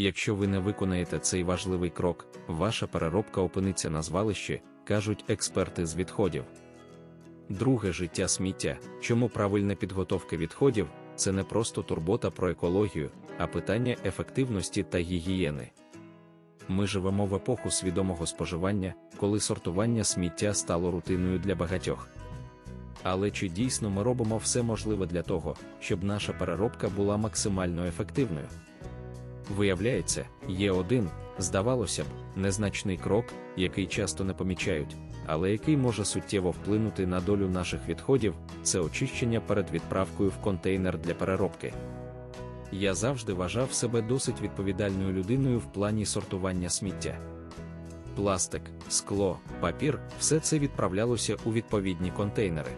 Якщо ви не виконаєте цей важливий крок, ваша переробка опиниться на звалищі, кажуть експерти з відходів. Друге життя сміття, чому правильна підготовка відходів це не просто турбота про екологію, а питання ефективності та гігієни. Ми живемо в епоху свідомого споживання, коли сортування сміття стало рутиною для багатьох. Але чи дійсно ми робимо все можливе для того, щоб наша переробка була максимально ефективною? Виявляється, є один, здавалося б, незначний крок, який часто не помічають, але який може суттєво вплинути на долю наших відходів, це очищення перед відправкою в контейнер для переробки. Я завжди вважав себе досить відповідальною людиною в плані сортування сміття. Пластик, скло, папір все це відправлялося у відповідні контейнери.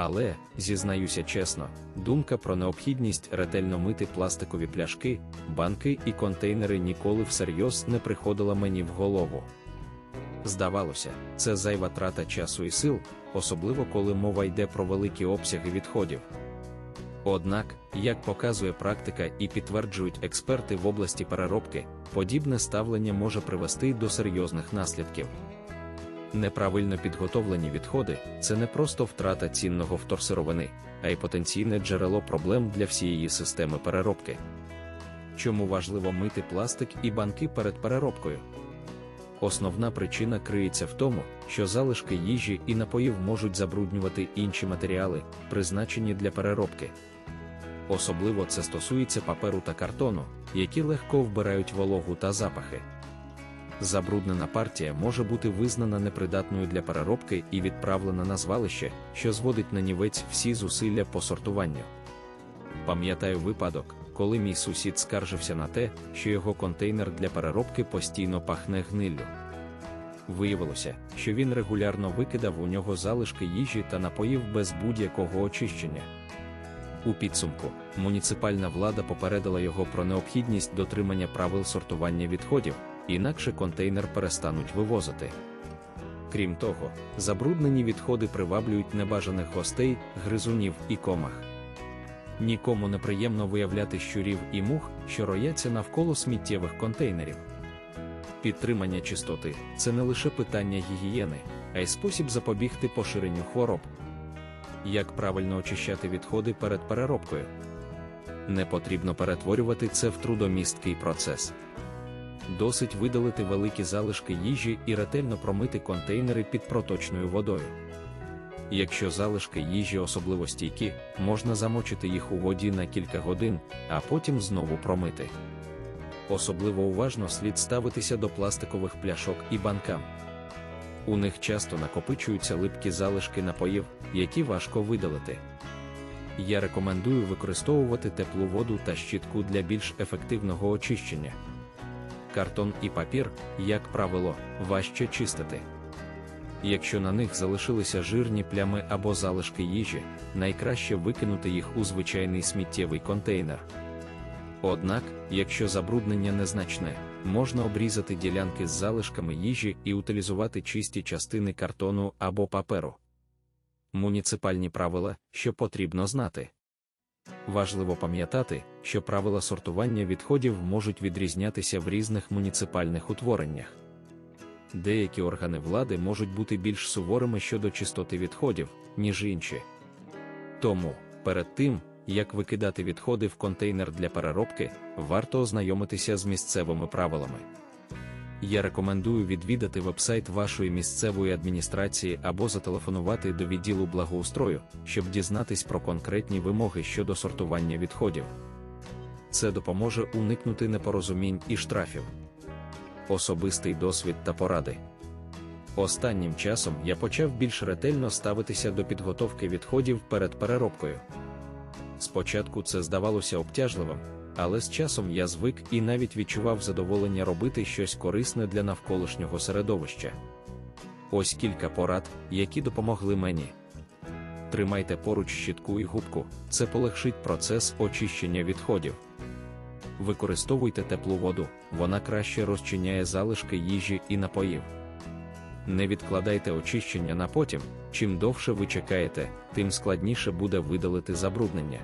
Але, зізнаюся чесно, думка про необхідність ретельно мити пластикові пляшки, банки і контейнери ніколи всерйоз не приходила мені в голову. Здавалося, це зайва трата часу і сил, особливо коли мова йде про великі обсяги відходів. Однак, як показує практика і підтверджують експерти в області переробки, подібне ставлення може привести до серйозних наслідків. Неправильно підготовлені відходи це не просто втрата цінного вторсировини, а й потенційне джерело проблем для всієї системи переробки. Чому важливо мити пластик і банки перед переробкою? Основна причина криється в тому, що залишки їжі і напоїв можуть забруднювати інші матеріали, призначені для переробки. Особливо це стосується паперу та картону, які легко вбирають вологу та запахи. Забруднена партія може бути визнана непридатною для переробки і відправлена на звалище, що зводить на нівець всі зусилля по сортуванню. Пам'ятаю випадок, коли мій сусід скаржився на те, що його контейнер для переробки постійно пахне гниллю. Виявилося, що він регулярно викидав у нього залишки їжі та напоїв без будь-якого очищення. У підсумку, муніципальна влада попередила його про необхідність дотримання правил сортування відходів, інакше контейнер перестануть вивозити. Крім того, забруднені відходи приваблюють небажаних гостей, гризунів і комах. Нікому не приємно виявляти щурів і мух, що рояться навколо сміттєвих контейнерів. Підтримання чистоти це не лише питання гігієни, а й спосіб запобігти поширенню хвороб. Як правильно очищати відходи перед переробкою? Не потрібно перетворювати це в трудомісткий процес. Досить видалити великі залишки їжі і ретельно промити контейнери під проточною водою. Якщо залишки їжі особливо стійкі, можна замочити їх у воді на кілька годин, а потім знову промити. Особливо уважно слід ставитися до пластикових пляшок і банкам. У них часто накопичуються липкі залишки напоїв, які важко видалити. Я рекомендую використовувати теплу воду та щітку для більш ефективного очищення. Картон і папір, як правило, важче чистити. Якщо на них залишилися жирні плями або залишки їжі, найкраще викинути їх у звичайний сміттєвий контейнер. Однак, якщо забруднення незначне, можна обрізати ділянки з залишками їжі і утилізувати чисті частини картону або паперу. Муніципальні правила, що потрібно знати. Важливо пам'ятати, що правила сортування відходів можуть відрізнятися в різних муніципальних утвореннях. Деякі органи влади можуть бути більш суворими щодо чистоти відходів, ніж інші. Тому, перед тим, як викидати відходи в контейнер для переробки, варто ознайомитися з місцевими правилами. Я рекомендую відвідати вебсайт вашої місцевої адміністрації або зателефонувати до відділу благоустрою, щоб дізнатись про конкретні вимоги щодо сортування відходів. Це допоможе уникнути непорозумінь і штрафів. Особистий досвід та поради. Останнім часом я почав більш ретельно ставитися до підготовки відходів перед переробкою. Спочатку це здавалося обтяжливим, але з часом я звик і навіть відчував задоволення робити щось корисне для навколишнього середовища. Ось кілька порад, які допомогли мені. Тримайте поруч щітку і губку, це полегшить процес очищення відходів. Використовуйте теплу воду, вона краще розчиняє залишки їжі і напоїв. Не відкладайте очищення на потім, чим довше ви чекаєте, тим складніше буде видалити забруднення.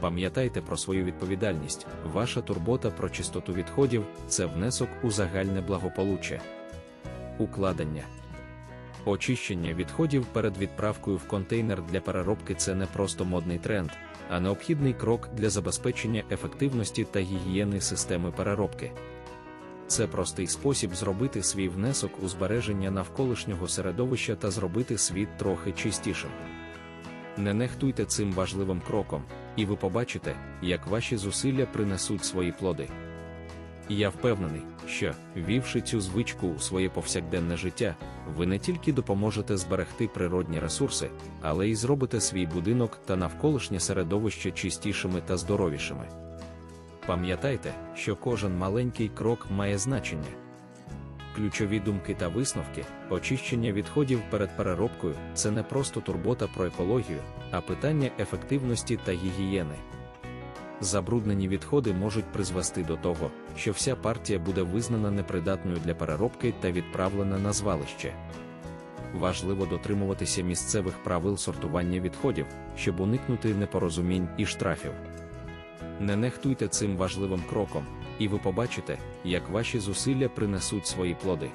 Пам'ятайте про свою відповідальність, ваша турбота про чистоту відходів це внесок у загальне благополуччя. Укладення. Очищення відходів перед відправкою в контейнер для переробки це не просто модний тренд, а необхідний крок для забезпечення ефективності та гігієни системи переробки. Це простий спосіб зробити свій внесок у збереження навколишнього середовища та зробити світ трохи чистішим. Не нехтуйте цим важливим кроком, і ви побачите, як ваші зусилля принесуть свої плоди. Я впевнений, що, ввівши цю звичку у своє повсякденне життя, ви не тільки допоможете зберегти природні ресурси, але й зробите свій будинок та навколишнє середовище чистішими та здоровішими. Пам'ятайте, що кожен маленький крок має значення. Ключові думки та висновки, очищення відходів перед переробкою це не просто турбота про екологію, а питання ефективності та гігієни. Забруднені відходи можуть призвести до того, що вся партія буде визнана непридатною для переробки та відправлена на звалище. Важливо дотримуватися місцевих правил сортування відходів, щоб уникнути непорозумінь і штрафів. Не нехтуйте цим важливим кроком, і ви побачите, як ваші зусилля принесуть свої плоди.